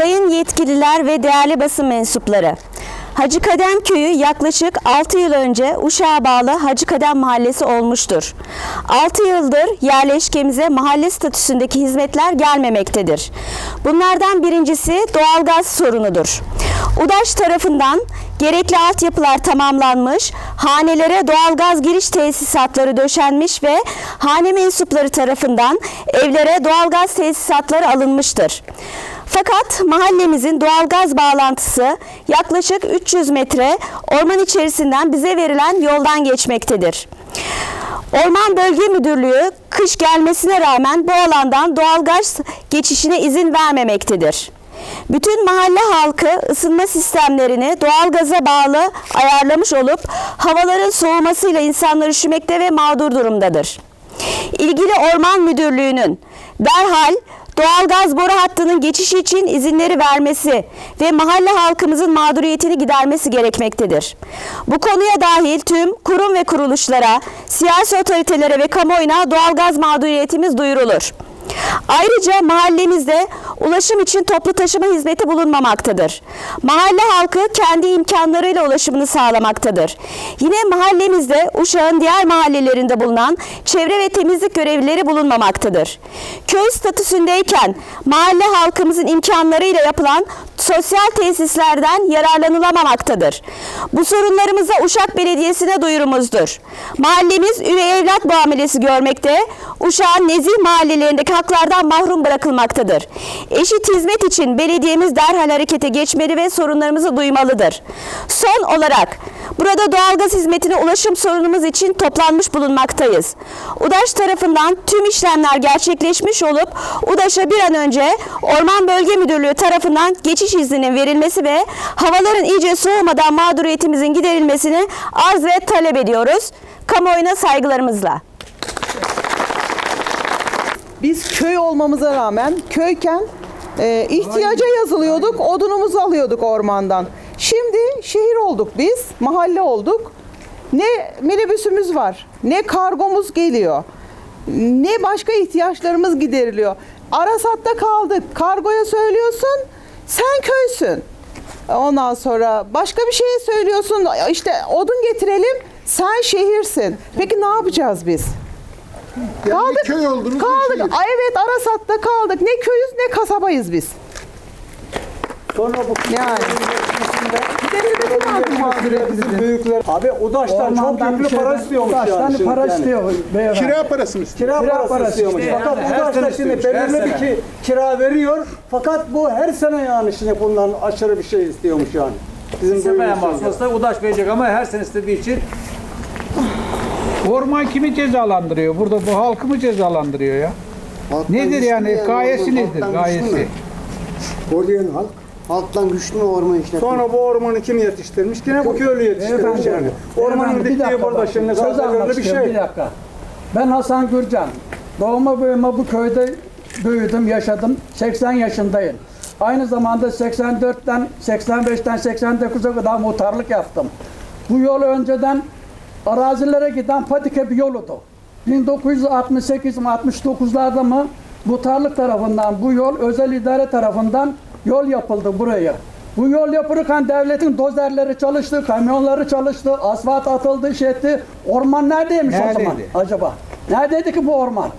Sayın yetkililer ve değerli basın mensupları. Hacı Kadem Köyü yaklaşık 6 yıl önce Uşak'a bağlı Hacı Kadem Mahallesi olmuştur. 6 yıldır yerleşkemize mahalle statüsündeki hizmetler gelmemektedir. Bunlardan birincisi doğalgaz sorunudur. UDAŞ tarafından gerekli altyapılar tamamlanmış, hanelere doğalgaz giriş tesisatları döşenmiş ve hane mensupları tarafından evlere doğalgaz tesisatları alınmıştır. Fakat mahallemizin doğalgaz bağlantısı yaklaşık 300 metre orman içerisinden bize verilen yoldan geçmektedir. Orman Bölge Müdürlüğü kış gelmesine rağmen bu alandan doğalgaz geçişine izin vermemektedir. Bütün mahalle halkı ısınma sistemlerini doğalgaza bağlı ayarlamış olup havaların soğumasıyla insanlar üşümekte ve mağdur durumdadır. İlgili Orman Müdürlüğü'nün derhal doğalgaz boru hattının geçişi için izinleri vermesi ve mahalle halkımızın mağduriyetini gidermesi gerekmektedir. Bu konuya dahil tüm kurum ve kuruluşlara, siyasi otoritelere ve kamuoyuna doğalgaz mağduriyetimiz duyurulur. Ayrıca mahallemizde ulaşım için toplu taşıma hizmeti bulunmamaktadır. Mahalle halkı kendi imkanlarıyla ulaşımını sağlamaktadır. Yine mahallemizde Uşak'ın diğer mahallelerinde bulunan çevre ve temizlik görevlileri bulunmamaktadır. Köy statüsündeyken mahalle halkımızın imkanlarıyla yapılan sosyal tesislerden yararlanılamamaktadır. Bu sorunlarımıza Uşak Belediyesi'ne duyurumuzdur. Mahallemiz üvey evlat muamelesi görmekte, Uşak'ın nezih mahallelerindeki haklardan mahrum bırakılmaktadır. Eşit hizmet için belediyemiz derhal harekete geçmeli ve sorunlarımızı duymalıdır. Son olarak burada doğalgaz hizmetine ulaşım sorunumuz için toplanmış bulunmaktayız. UDAŞ tarafından tüm işlemler gerçekleşmiş olup UDAŞ'a bir an önce Orman Bölge Müdürlüğü tarafından geçiş izninin verilmesi ve havaların iyice soğumadan mağduriyetimizin giderilmesini arz ve talep ediyoruz. Kamuoyuna saygılarımızla. Biz köy olmamıza rağmen köyken e, ihtiyaca yazılıyorduk, odunumuzu alıyorduk ormandan. Şehir olduk biz, mahalle olduk. Ne minibüsümüz var, ne kargomuz geliyor, ne başka ihtiyaçlarımız gideriliyor. Arasat'ta kaldık, kargoya söylüyorsun, sen köysün. Ondan sonra başka bir şeye söylüyorsun, işte odun getirelim, sen şehirsin. Peki ne yapacağız biz? Yani Kaldık. köy oldunuz Kaldık. Ay evet Arasat'ta kaldık. Ne köyüz ne kasabayız biz. Sonra bu Yani. Lazım mağduriyetimizin. büyükler. Abi Udaş'tan çok yüklü para istiyormuş yani. Udaş'tan şimdi para yani. istiyor beyefendi. Kira parası mı istiyor? Kira, Kira parası, istiyormuş. işte. Fakat Yani her Udaş sene da şimdi istiyormuş, her belirli bir sene. ki kira veriyor. Fakat bu her sene yani şimdi bundan aşırı bir şey istiyormuş yani. Bizim İstemeyen duyduğumuz basmasa Udaş verecek ama her sene istediği için Orman kimi cezalandırıyor? Burada bu halkı mı cezalandırıyor ya? Halktan Nedir yani? Gayesi nedir? Gayesi. Koruyan halk. Halktan güçlü mü orman işletmek? Sonra bu ormanı kim yetiştirmiş? Yine bu köylü yetiştirmiş yani. Ormanın beyefendi, bir diktiği dakika burada bak, şimdi söz almak bir istiyorum, şey. Bir dakika. Ben Hasan Gürcan. Doğma büyüme bu köyde büyüdüm, yaşadım. 80 yaşındayım. Aynı zamanda 84'ten 85'ten 89'a kadar muhtarlık yaptım. Bu yol önceden arazilere giden patika bir yoludu. 1968-69'larda mı muhtarlık tarafından bu yol özel idare tarafından yol yapıldı buraya. Bu yol yapılırken devletin dozerleri çalıştı, kamyonları çalıştı, asfalt atıldı, şey etti. Orman neredeymiş o zaman Neredeydi? acaba? Neredeydi ki bu orman?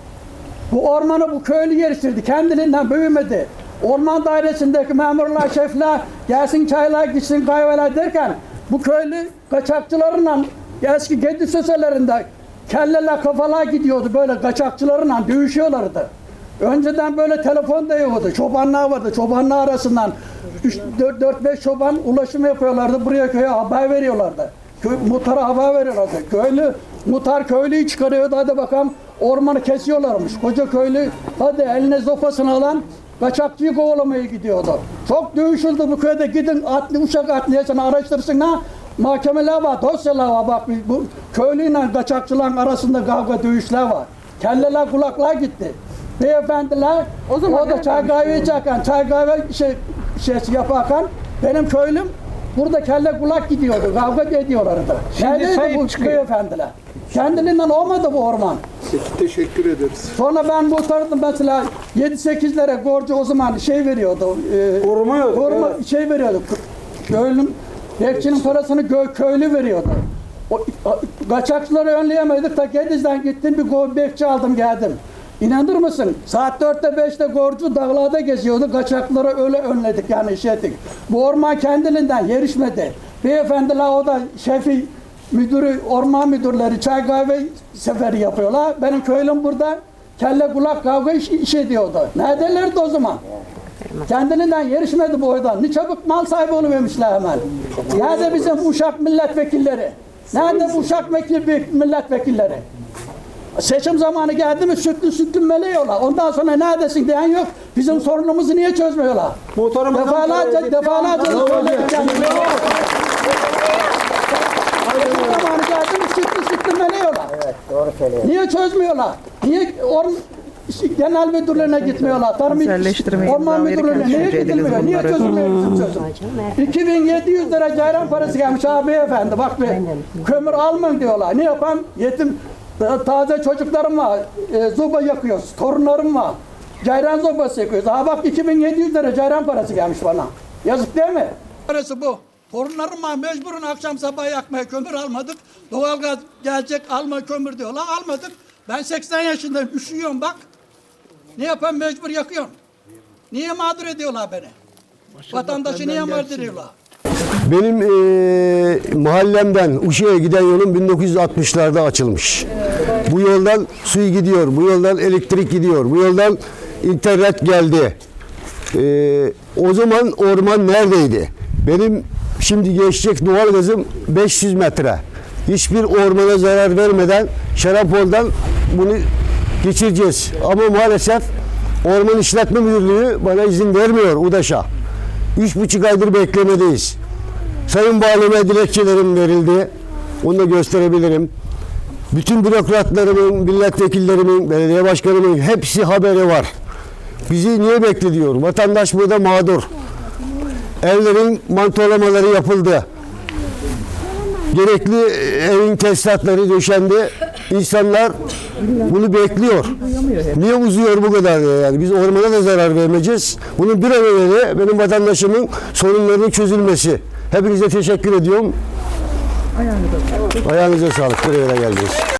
Bu ormanı bu köylü geliştirdi. Kendiliğinden büyümedi. Orman dairesindeki memurlar, şefler gelsin çaylar gitsin kahveler derken bu köylü kaçakçılarla eski Gedi söselerinde kelleler kafalar gidiyordu böyle kaçakçılarla dövüşüyorlardı. Önceden böyle telefon da yoktu. Çobanlar vardı. Çobanlar arasından 4-5 çoban ulaşım yapıyorlardı. Buraya köye haber veriyorlardı. Köy, muhtara haber veriyorlardı. Köylü, muhtar köylüyü çıkarıyordu. Hadi bakalım ormanı kesiyorlarmış. Koca köylü hadi eline zopasını alan kaçakçıyı kovalamaya gidiyordu. Çok dövüşüldü bu köyde. Gidin atlı, uçak atlayasını araştırsınlar. Mahkemeler var, dosyalar var. Bak bu köylüyle kaçakçıların arasında kavga dövüşler var. Kelleler kulaklar gitti. Beyefendiler O zaman o da çay kahve içerken, çay kahve şey, şeysi yaparken benim köylüm burada kelle kulak gidiyordu, kavga ediyorlardı. Şimdi Neredeydi bu çıkıyor. beyefendiler? Kendiliğinden olmadı bu orman. Teşekkür ederiz. Sonra ben bu tarafta mesela 7-8 lira gorcu o zaman şey veriyordu. E, Koruma evet. şey veriyordu. Köylüm, bekçinin parasını gö- köylü veriyordu. O, o, kaçakçıları önleyemedik ta Gediz'den gittim bir bekçi aldım geldim. İnanır mısın? Saat 4'te 5'te gorcu dağlarda geziyordu. Kaçakları öyle önledik yani şey ettik. Bu orman kendiliğinden yerişmedi. Beyefendiler o da şefi müdürü, orman müdürleri çay kahve seferi yapıyorlar. Benim köylüm burada kelle kulak kavga iş, iş ediyordu. Neredelerdi o zaman? Kendiliğinden yarışmadı bu oydan. Ne çabuk mal sahibi oluvermişler hemen. Nerede bizim Uşak milletvekilleri? Nerede Uşak vekil, milletvekilleri? Seçim zamanı geldi mi sütlü sütlü meleğiyorlar. Ondan sonra neredesin diyen yok. Bizim sorunumuzu niye çözmüyorlar? Muhtarımızdan Defalarca, defalarca söyledik. Seçim zamanı geldi mi sütlü sütlü meleğiyorlar. Evet, doğru söylüyorsun. Niye çözmüyorlar? Niye or genel müdürlüğüne gitmiyorlar? Tarım Orman müdürlüğüne niye gidilmiyor? Niye çözülmüyor bizim çözüm? 2700 lira cayran parası gelmiş abi beyefendi. Bak bir kömür almayın diyorlar. Ne yapayım? Yetim taze çocuklarım var. E, zoba yakıyoruz. Torunlarım var. Cayran zobası yakıyoruz. Ha bak 2700 lira cayran parası gelmiş bana. Yazık değil mi? Parası bu. Torunlarım var mecburun akşam sabah yakmaya kömür almadık. Doğalgaz gelecek alma kömür diyorlar. Almadık. Ben 80 yaşındayım. Üşüyorum bak. Ne yapayım mecbur yakıyorum. Niye mağdur ediyorlar beni? Vatandaşı niye mağdur ediyorlar? Benim eee, mahallemden Uşak'a giden yolum 1960'larda açılmış. Bu yoldan su gidiyor, bu yoldan elektrik gidiyor, bu yoldan internet geldi. Eee, o zaman orman neredeydi? Benim şimdi geçecek doğalgazım 500 metre. Hiçbir ormana zarar vermeden Şarapol'dan bunu geçireceğiz. Ama maalesef Orman İşletme Müdürlüğü bana izin vermiyor UDAŞ'a. Üç buçuk aydır beklemedeyiz. Sayın Valime dilekçelerim verildi. Onu da gösterebilirim. Bütün bürokratlarımın, milletvekillerimin, belediye başkanımın hepsi haberi var. Bizi niye bekle diyor. Vatandaş burada mağdur. Evlerin mantolamaları yapıldı. Gerekli evin tesisatları döşendi. İnsanlar bunu bekliyor. Niye uzuyor bu kadar ya yani? Biz ormana da zarar vermeyeceğiz. Bunun bir an evvel benim vatandaşımın sorunlarının çözülmesi. Hepinize teşekkür ediyorum. Ayağınıza sağlık. Buraya geldiniz.